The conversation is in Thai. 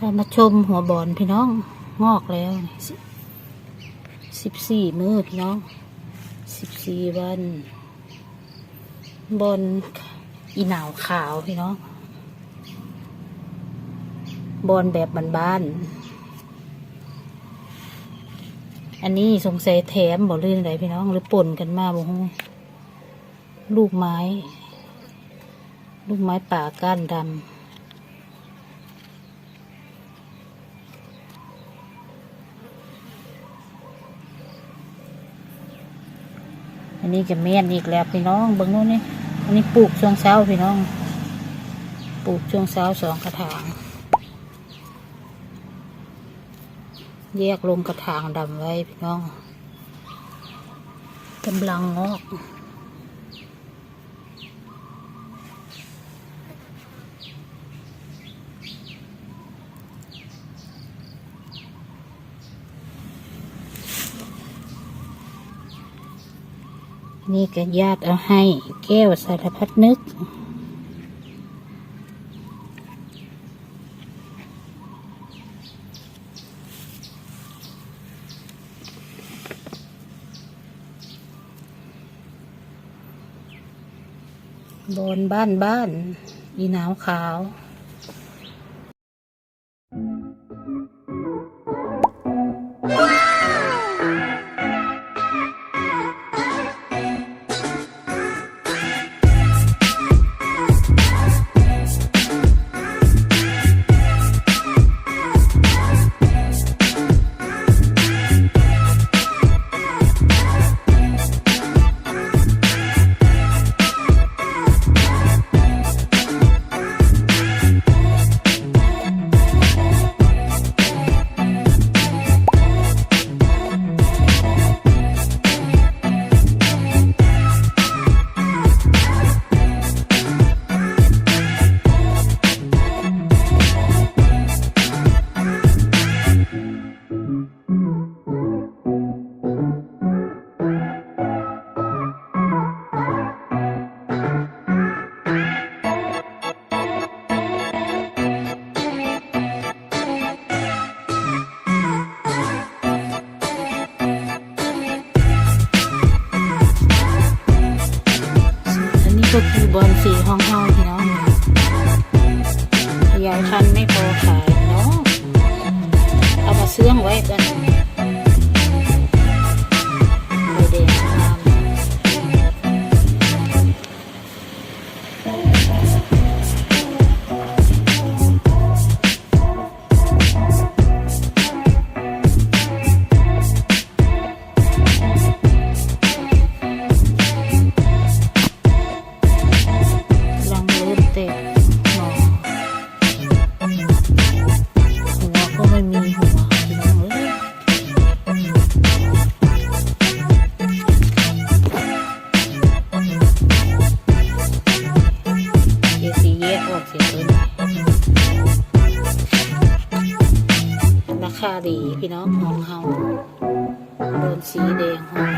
พามาชมหัวบอลพี่น้อง งอกแล้วสิบสี่มือพี่น้องสิบสี่วัน บอลอีหนาวขาวพี่น้อง บอลแบบบ้านๆอันนี้สงสัยแถมบอกเรื่องอะไรพี่น้อง หรือป่นกันมาบอกลูกไม้ ลูกไม้ป่าก้านดำ อันนี้จะเมียนอีกแล้วพี่น้องเบิ้งนู้นนี่อันนี้ปลูกช่วงเช้าพี่น้อง ปลูกช่วงเช้าสองกระถาง แยกลงกระถางดำไว้พี่น้องกำลังงอก นี่ก็ญาติเอาให้ แก้วสารพัดนึก บนบ้านบ้านอีหนาวขาว ก็คือบอลสีห้องเฮาพี่น้องขยายพันธุ์ไม่พอขายเนาะเอามาเสื่องไว้กัน พี่น้องของเฮาโดนสีแดงของ